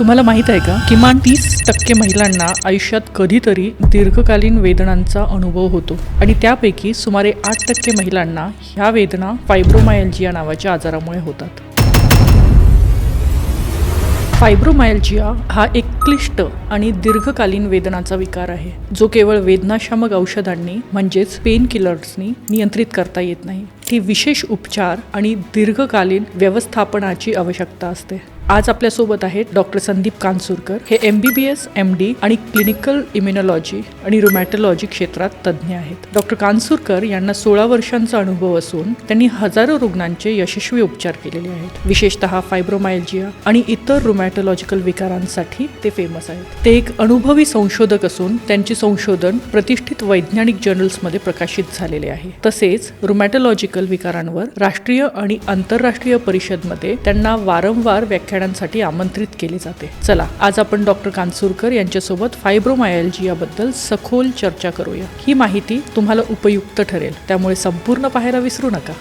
तुम्हाला माहीत आहे का? किमान तीस टक्के महिलांना आयुष्यात कधीतरी दीर्घकालीन वेदनांचा अनुभव होतो. आणि त्यापैकी सुमारे आठ टक्के महिलांना ह्या वेदना फायब्रोमायल्जिया नावाच्या आजारामुळे होतात. फायब्रोमायल्जिया हा एक क्लिष्ट आणि दीर्घकालीन वेदनाचा विकार आहे. जो केवळ वेदनाशामक औषधांनी म्हणजेच पेन किलर्सनी नियंत्रित करता येत नाही. ही विशेष उपचार आणि दीर्घकालीन व्यवस्थापनाची आवश्यकता असते. आज आपल्यासोबत आहेत डॉक्टर संदीप कानसुरकर. हे M B B S M D आणि क्लिनिकल इम्युनॉलॉजी आणि रुमॅटोलॉजी क्षेत्रात तज्ज्ञ आहेत. डॉक्टर कानसुरकर यांना सोळा वर्षांचा अनुभव असून त्यांनी हजारो रुग्णांचे यशस्वी उपचार केलेले आहेत. विशेषतः फायब्रोमायल्जिया आणि इतर रुमॅटोलॉजिकल विकारांसाठी ते फेमस आहेत. ते एक अनुभवी संशोधक असून त्यांचे संशोधन प्रतिष्ठित वैज्ञानिक जर्नल्समध्ये प्रकाशित झालेले आहे. तसेच रुमॅटोलॉजिकल विकारांवर राष्ट्रीय आणि आंतरराष्ट्रीय परिषदमध्ये त्यांना वारंवार व्याख्या व्याख्यानांसाठी आमंत्रित केले जाते. चला आज आपण डॉक्टर कानसूरकर यांच्यासोबत फायब्रोमायल्जियाबद्दल सखोल चर्चा करूया. ही माहिती तुम्हाला उपयुक्त ठरेल. त्यामुळे संपूर्ण पाहायला विसरू नका.